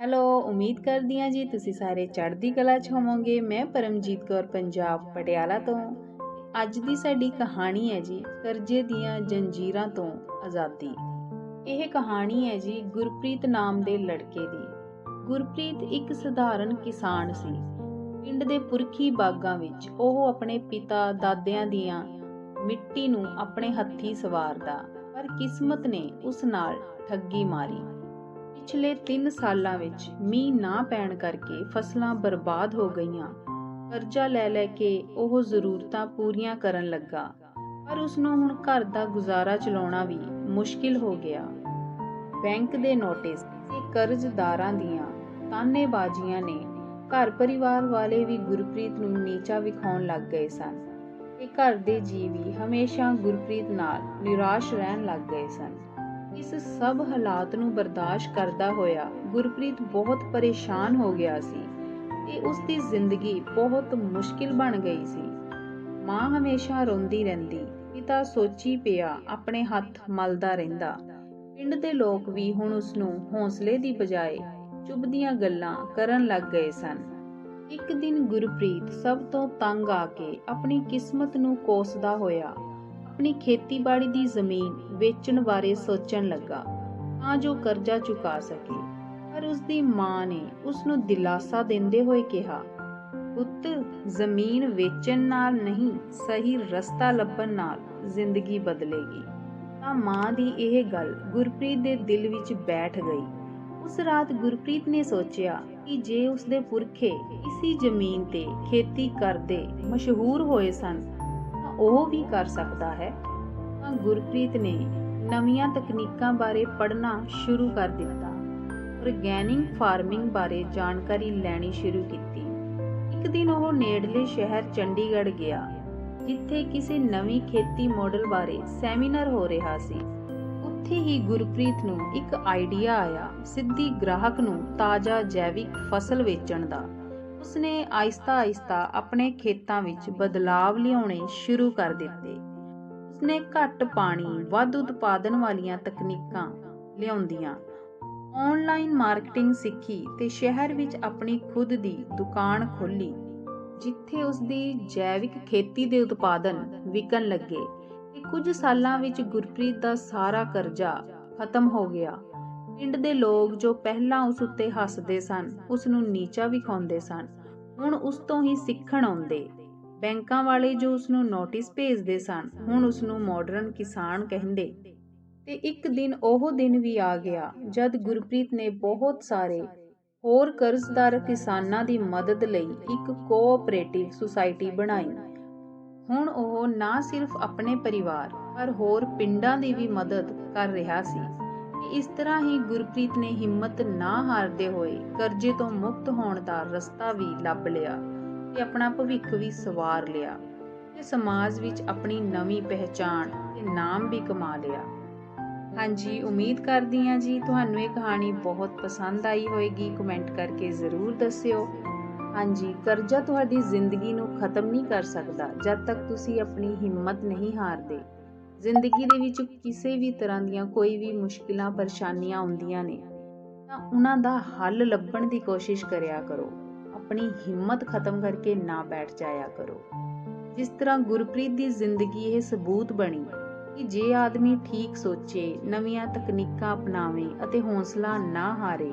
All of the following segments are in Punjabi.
ਹੈਲੋ, ਉਮੀਦ ਕਰਦੀ ਹਾਂ ਜੀ ਤੁਸੀਂ ਸਾਰੇ ਚੜ੍ਹਦੀ ਕਲਾ 'ਚ ਹੋਵੋਗੇ। ਮੈਂ ਪਰਮਜੀਤ ਕੌਰ, ਪੰਜਾਬ, ਪਟਿਆਲਾ ਤੋਂ। ਅੱਜ ਦੀ ਸਾਡੀ ਕਹਾਣੀ ਹੈ ਜੀ, ਕਰਜ਼ੇ ਦੀਆਂ ਜੰਜੀਰਾਂ ਤੋਂ ਆਜ਼ਾਦੀ। ਇਹ ਕਹਾਣੀ ਹੈ ਜੀ, ਗੁਰਪ੍ਰੀਤ ਨਾਮ ਦੇ ਲੜਕੇ ਦੀ। ਗੁਰਪ੍ਰੀਤ ਇੱਕ ਸਧਾਰਨ ਕਿਸਾਨ ਸੀ। ਪਿੰਡ ਦੇ ਪੁਰਖੀ ਬਾਗਾਂ ਵਿੱਚ ਉਹ ਆਪਣੇ ਪਿਤਾ, ਦਾਦਿਆਂ ਦੀਆਂ ਮਿੱਟੀ ਨੂੰ ਆਪਣੇ ਹੱਥੀ ਸਵਾਰਦਾ। ਪਰ ਕਿਸਮਤ ਨੇ ਉਸ ਨਾਲ ਠੱਗੀ ਮਾਰੀ। ਪਿਛਲੇ 3 ਸਾਲਾਂ ਵਿੱਚ ਮੀਂਹ ਨਾ ਪੈਣ ਕਰਕੇ ਫਸਲਾਂ ਬਰਬਾਦ ਹੋ ਗਈਆਂ। ਕਰਜ਼ਾ ਲੈ ਲੈ ਕੇ ਉਹ ਜ਼ਰੂਰਤਾਂ ਪੂਰੀਆਂ ਕਰਨ ਲੱਗਾ। ਪਰ ਉਸ ਨੂੰ ਹੁਣ ਘਰ ਦਾ ਗੁਜ਼ਾਰਾ ਚਲਾਉਣਾ ਵੀ ਮੁਸ਼ਕਿਲ ਹੋ ਗਿਆ। ਬੈਂਕ ਦੇ ਨੋਟਿਸ ਤੇ ਕਰਜ਼ਦਾਰਾਂ ਦੀਆਂ ਤਾਨੇਬਾਜ਼ੀਆਂ ਨੇ ਘਰ ਪਰਿਵਾਰ ਵਾਲੇ ਵੀ ਗੁਰਪ੍ਰੀਤ ਨੂੰ ਨੀਚਾ ਵਿਖਾਉਣ ਲੱਗ ਗਏ ਸਨ ਤੇ ਘਰ ਦੇ ਜੀਵ ਵੀ ਹਮੇਸ਼ਾ ਗੁਰਪ੍ਰੀਤ ਨਾਲ ਨਿਰਾਸ਼ ਰਹਿਣ ਲੱਗ ਗਏ ਸਨ। ਇਸ ਸਭ ਹਾਲਾਤ ਨੂੰ ਬਰਦਾਸ਼ਤ ਕਰਦਾ ਹੋਇਆ ਗੁਰਪ੍ਰੀਤ ਬਹੁਤ ਪਰੇਸ਼ਾਨ ਹੋ ਗਿਆ ਸੀ ਤੇ ਉਸ ਦੀ ਜ਼ਿੰਦਗੀ ਬਹੁਤ ਮੁਸ਼ਕਿਲ ਬਣ ਗਈ ਸੀ। ਮਾਂ ਹਮੇਸ਼ਾ ਰੋਂਦੀ ਰਹਿੰਦੀ, ਪਿਤਾ ਸੋਚੀ ਪਿਆ ਆਪਣੇ ਹੱਥ ਮਲਦਾ ਰਹਿੰਦਾ। ਪਿੰਡ ਦੇ ਲੋਕ ਵੀ ਹੁਣ ਉਸ ਨੂੰ ਹੌਸਲੇ ਦੀ ਬਜਾਏ ਚੁੱਭਦੀਆਂ ਗੱਲਾਂ ਕਰਨ ਲੱਗ ਗਏ ਸਨ। ਇੱਕ ਦਿਨ ਗੁਰਪ੍ਰੀਤ ਸਭ ਤੋਂ ਤੰਗ ਆ ਕੇ ਆਪਣੀ ਕਿਸਮਤ ਨੂੰ ਕੋਸਦਾ ਹੋਇਆ ਆਪਣੀ ਖੇਤੀਬਾੜੀ ਦੀ ਜ਼ਮੀਨ ਵੇਚਣ ਬਾਰੇ ਸੋਚਣ ਲੱਗਾ ਤਾਂ ਜੋ ਕਰਜ਼ਾ ਚੁਕਾ ਸਕੇ। ਪਰ ਉਸ ਦੀ ਮਾਂ ਨੇ ਉਸ ਨੂੰ ਦਿਲਾਸਾ ਦਿੰਦੇ ਹੋਏ ਕਿਹਾ, ਪੁੱਤ, ਜ਼ਮੀਨ ਵੇਚਣ ਨਾਲ ਨਹੀਂ, ਸਹੀ ਰਸਤਾ ਲੱਭਣ ਨਾਲ ਜ਼ਿੰਦਗੀ ਬਦਲੇਗੀ। ਤਾਂ ਮਾਂ ਦੀ ਇਹ ਗੱਲ ਗੁਰਪ੍ਰੀਤ ਦੇ ਦਿਲ ਵਿੱਚ ਬੈਠ ਗਈ। ਉਸ ਰਾਤ ਗੁਰਪ੍ਰੀਤ ਨੇ ਸੋਚਿਆ ਕਿ ਜੇ ਉਸ ਦੇ ਪੁਰਖੇ ਇਸੀ ਜ਼ਮੀਨ ਤੇ ਖੇਤੀ ਕਰਦੇ ਮਸ਼ਹੂਰ ਹੋਏ ਸਨ ਉਹ ਵੀ ਕਰ ਸਕਦਾ ਹੈ। ਤਾਂ ਗੁਰਪ੍ਰੀਤ ਨੇ ਨਵੀਆਂ ਤਕਨੀਕਾਂ ਬਾਰੇ ਪੜ੍ਹਨਾ ਸ਼ੁਰੂ ਕਰ ਦਿੱਤਾ। ਔਰਗੈਨਿਕ ਫਾਰਮਿੰਗ ਬਾਰੇ ਜਾਣਕਾਰੀ ਲੈਣੀ ਸ਼ੁਰੂ ਕੀਤੀ। ਇੱਕ ਦਿਨ ਉਹ ਨੇੜਲੇ ਸ਼ਹਿਰ ਚੰਡੀਗੜ੍ਹ ਗਿਆ, ਜਿੱਥੇ ਕਿਸੇ ਨਵੀਂ ਖੇਤੀ ਮਾਡਲ ਬਾਰੇ ਸੈਮੀਨਾਰ ਹੋ ਰਿਹਾ ਸੀ। ਉੱਥੇ ਹੀ ਗੁਰਪ੍ਰੀਤ ਨੂੰ ਇੱਕ ਆਈਡੀਆ ਆਇਆ, ਸਿੱਧੀ ਗ੍ਰਾਹਕ ਨੂੰ ਤਾਜ਼ਾ ਜੈਵਿਕ ਫਸਲ ਵੇਚਣ ਦਾ। ਉਸਨੇ ਆਹਿਸਤਾ-ਆਹਿਸਤਾ ਆਪਣੇ ਖੇਤਾਂ ਵਿੱਚ ਬਦਲਾਵ ਲਿਆਉਣੇ ਸ਼ੁਰੂ ਕਰ ਦਿੱਤੇ। ਉਸਨੇ ਘੱਟ ਪਾਣੀ, ਵੱਧ ਉਤਪਾਦਨ ਵਾਲੀਆਂ ਤਕਨੀਕਾਂ ਲਿਆਉਂਦੀਆਂ। ਆਨਲਾਈਨ ਮਾਰਕੀਟਿੰਗ ਸਿੱਖੀ ਤੇ ਸ਼ਹਿਰ ਵਿੱਚ ਆਪਣੀ ਖੁਦ ਦੀ ਦੁਕਾਨ ਖੋਲੀ ਜਿੱਥੇ ਉਸ ਦੀ ਜੈਵਿਕ ਖੇਤੀ ਦੇ ਉਤਪਾਦਨ ਵਿਕਣ ਲੱਗੇ ਤੇ ਕੁਝ ਸਾਲਾਂ ਵਿੱਚ ਗੁਰਪ੍ਰੀਤ ਦਾ ਸਾਰਾ ਕਰਜ਼ਾ ਖਤਮ ਹੋ ਗਿਆ। ਪਿੰਡ ਦੇ ਲੋਕ ਜੋ ਪਹਿਲਾਂ ਉਸ ਉੱਤੇ ਹੱਸਦੇ ਸਨ, ਉਸ ਨੂੰ ਨੀਚਾ ਵਿਖਾਉਂਦੇ ਸਨ। ਹੁਣ ਉਸ ਤੋਂ ਹੀ ਸਿੱਖਣ ਆਉਂਦੇ। ਬੈਂਕਾਂ ਵਾਲੇ ਜੋ ਉਸ ਨੂੰ ਨੋਟਿਸ ਭੇਜਦੇ ਸਨ, ਹੁਣ ਉਸ ਨੂੰ ਮਾਡਰਨ ਕਿਸਾਨ ਕਹਿੰਦੇ। ਤੇ ਇੱਕ ਦਿਨ ਉਹ ਦਿਨ ਵੀ ਆ ਗਿਆ, ਜਦ ਗੁਰਪ੍ਰੀਤ ਨੇ ਬਹੁਤ ਸਾਰੇ ਹੋਰ ਕਰਜ਼ਦਾਰ ਕਿਸਾਨਾਂ ਦੀ ਮਦਦ ਲਈ ਇੱਕ ਕੋਆਪਰੇਟਿਵ ਸੁਸਾਇਟੀ ਬਣਾਈ। ਹੁਣ ਉਹ ਨਾ ਸਿਰਫ ਆਪਣੇ ਪਰਿਵਾਰ, ਪਰ ਹੋਰ ਪਿੰਡਾਂ ਦੀ ਵੀ ਮਦਦ ਕਰ ਰਿਹਾ ਸੀ। ਇਸ ਤਰ੍ਹਾਂ ਹੀ ਗੁਰਪ੍ਰੀਤ ਨੇ ਹਿੰਮਤ ਨਾ ਹਾਰਦੇ ਹੋਏ ਕਰਜ਼ੇ ਤੋਂ ਮੁਕਤ ਹੋਣ ਦਾ ਰਸਤਾ ਵੀ ਲੱਭ ਲਿਆ ਤੇ ਆਪਣਾ ਭਵਿੱਖ ਵੀ ਸਵਾਰ ਲਿਆ ਤੇ ਸਮਾਜ ਵਿੱਚ ਆਪਣੀ ਨਵੀਂ ਪਹਿਚਾਣ ਤੇ ਨਾਮ ਵੀ ਕਮਾ ਲਿਆ। ਹਾਂਜੀ, ਉਮੀਦ ਕਰਦੀ ਹਾਂ ਜੀ ਤੁਹਾਨੂੰ ਇਹ ਕਹਾਣੀ ਬਹੁਤ ਪਸੰਦ ਆਈ ਹੋਵੇਗੀ। ਕਮੈਂਟ ਕਰਕੇ ਜ਼ਰੂਰ ਦੱਸਿਓ। ਹਾਂਜੀ, ਕਰਜ਼ਾ ਤੁਹਾਡੀ ਜ਼ਿੰਦਗੀ ਨੂੰ ਖਤਮ ਨਹੀਂ ਕਰ ਸਕਦਾ ਜਦ ਤੱਕ ਤੁਸੀਂ ਆਪਣੀ ਹਿੰਮਤ ਨਹੀਂ ਹਾਰਦੇ। ਜ਼ਿੰਦਗੀ ਦੇ ਵਿੱਚ ਕਿਸੇ ਵੀ ਤਰ੍ਹਾਂ ਦੀਆਂ ਕੋਈ ਵੀ ਮੁਸ਼ਕਿਲਾਂ, ਪਰੇਸ਼ਾਨੀਆਂ ਆਉਂਦੀਆਂ ਨੇ, ਤਾਂ ਉਹਨਾਂ ਦਾ ਹੱਲ ਲੱਭਣ ਦੀ ਕੋਸ਼ਿਸ਼ ਕਰਿਆ ਕਰੋ। ਆਪਣੀ ਹਿੰਮਤ ਖਤਮ ਕਰਕੇ ਨਾ ਬੈਠ ਜਾਇਆ ਕਰੋ। ਜਿਸ ਤਰ੍ਹਾਂ ਗੁਰਪ੍ਰੀਤ ਦੀ ਜ਼ਿੰਦਗੀ ਇਹ ਸਬੂਤ ਬਣੀ ਕਿ ਜੇ ਆਦਮੀ ਠੀਕ ਸੋਚੇ, ਨਵੀਆਂ ਤਕਨੀਕਾਂ ਅਪਣਾਵੇ ਅਤੇ ਹੌਸਲਾ ਨਾ ਹਾਰੇ,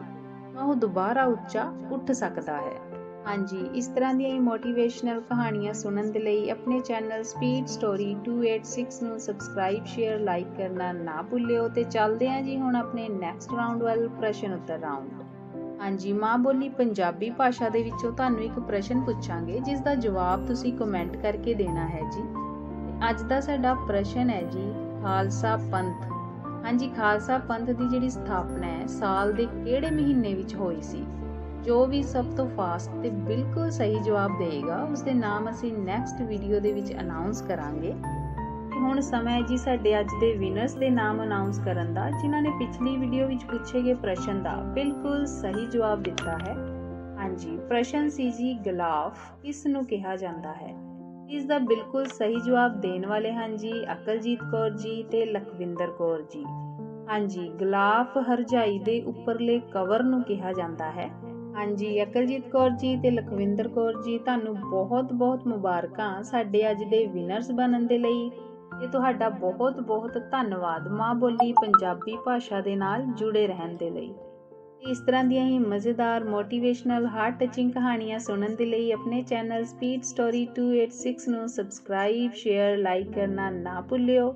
ਤਾਂ ਉਹ ਦੁਬਾਰਾ ਉੱਚਾ ਉੱਠ ਸਕਦਾ ਹੈ। ਹਾਂਜੀ, ਇਸ ਤਰ੍ਹਾਂ ਦੀਆਂ ਹੀ ਮੋਟੀਵੇਸ਼ਨਲ ਕਹਾਣੀਆਂ ਸੁਣਨ ਦੇ ਲਈ ਆਪਣੇ ਚੈਨਲ ਸਪੀਡ ਸਟੋਰੀ 286 ਨੂੰ ਸਬਸਕ੍ਰਾਈਬ ਸ਼ੇਅਰ ਲਾਈਕ ਕਰਨਾ ਨਾ ਭੁੱਲਿਓ ਤੇ ਚੱਲਦੇ ਹਾਂ ਜੀ ਹੁਣ ਆਪਣੇ ਨੈਕਸਟ ਰਾਉਂਡ ਵੱਲ ਪ੍ਰਸ਼ਨ ਉੱਤਰ ਰਾਉਂਡ ਹਾਂਜੀ, ਮਾਂ ਬੋਲੀ ਪੰਜਾਬੀ ਭਾਸ਼ਾ ਦੇ ਵਿੱਚੋਂ ਤੁਹਾਨੂੰ ਇੱਕ ਪ੍ਰਸ਼ਨ ਪੁੱਛਾਂਗੇ, ਜਿਸ ਦਾ ਜਵਾਬ ਤੁਸੀਂ ਕਮੈਂਟ ਕਰਕੇ ਦੇਣਾ ਹੈ ਜੀ। ਅੱਜ ਦਾ ਸਾਡਾ ਪ੍ਰਸ਼ਨ ਹੈ ਜੀ, ਖਾਲਸਾ ਪੰਥ। ਹਾਂਜੀ, ਖਾਲਸਾ ਪੰਥ ਦੀ ਜਿਹੜੀ ਸਥਾਪਨਾ ਹੈ, ਸਾਲ ਦੇ ਕਿਹੜੇ ਮਹੀਨੇ ਵਿੱਚ ਹੋਈ ਸੀ? ਜੋ ਵੀ ਸਭ ਤੋਂ ਫਾਸਟ ਤੇ ਬਿਲਕੁਲ ਸਹੀ ਜਵਾਬ ਦੇਗਾ ਉਸ ਦੇ ਨਾਮ ਅਸੀਂ ਨੈਕਸਟ ਵੀਡੀਓ ਦੇ ਵਿੱਚ ਅਨਾਉਂਸ ਕਰਾਂਗੇ। ਹੁਣ ਸਮਾਂ ਹੈ ਜੀ ਸਾਡੇ ਅੱਜ ਦੇ ਵਿਨਰਸ ਦੇ ਨਾਮ ਅਨਾਉਂਸ ਕਰਨ ਦਾ, ਜਿਨ੍ਹਾਂ ਨੇ ਪਿਛਲੀ ਵੀਡੀਓ ਵਿੱਚ ਪੁੱਛੇ ਗਏ ਪ੍ਰਸ਼ਨ ਦਾ ਬਿਲਕੁਲ ਸਹੀ ਜਵਾਬ ਦਿੱਤਾ ਹੈ। ਹਾਂਜੀ, ਪ੍ਰਸ਼ਨ ਸੀ ਜੀ ਗਲਾਫ ਕਿਸ ਨੂੰ ਕਿਹਾ ਜਾਂਦਾ ਹੈ? ਇਸ ਦਾ ਬਿਲਕੁਲ ਸਹੀ ਜਵਾਬ ਦੇਣ ਵਾਲੇ ਹਨ ਜੀ ਅਕਲਜੀਤ ਕੌਰ ਜੀ ਤੇ ਲਖਵਿੰਦਰ ਕੌਰ ਜੀ। ਹਾਂਜੀ, ਗਲਾਫ ਹਰਜਾਈ ਦੇ ਉੱਪਰਲੇ ਕਵਰ ਨੂੰ ਕਿਹਾ ਜਾਂਦਾ ਹੈ। ਹਾਂਜੀ, ਅਕਲਜੀਤ ਕੌਰ ਜੀ ਤੇ ਲਖਵਿੰਦਰ ਕੌਰ ਜੀ, ਤੁਹਾਨੂੰ ਬਹੁਤ-ਬਹੁਤ ਮੁਬਾਰਕਾਂ ਸਾਡੇ ਅੱਜ ਦੇ ਵਿਨਰਸ ਬਣਨ ਦੇ ਲਈ। ਤੇ ਤੁਹਾਡਾ ਬਹੁਤ-ਬਹੁਤ ਧੰਨਵਾਦ ਮਾਂ ਬੋਲੀ ਪੰਜਾਬੀ ਭਾਸ਼ਾ ਦੇ ਨਾਲ ਜੁੜੇ ਰਹਿਣ ਦੇ ਲਈ। ਇਸ ਤਰ੍ਹਾਂ ਦੀਆਂ ਹੀ ਮਜ਼ੇਦਾਰ ਮੋਟੀਵੇਸ਼ਨਲ ਹਾਰਟ ਟਚਿੰਗ ਕਹਾਣੀਆਂ ਸੁਣਨ ਦੇ ਲਈ ਆਪਣੇ ਚੈਨਲ ਸਪੀਡ ਸਟੋਰੀ 286 ਨੂੰ ਸਬਸਕ੍ਰਾਈਬ ਸ਼ੇਅਰ ਲਾਈਕ ਕਰਨਾ ਨਾ ਭੁੱਲਿਓ।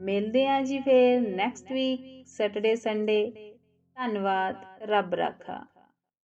ਮਿਲਦੇ ਹਾਂ ਜੀ ਫੇਰ ਨੈਕਸਟ ਵੀਕ ਸੈਟਰਡੇ ਸੰਡੇ ਧੰਨਵਾਦ, ਰੱਬ ਰਾਖਾ।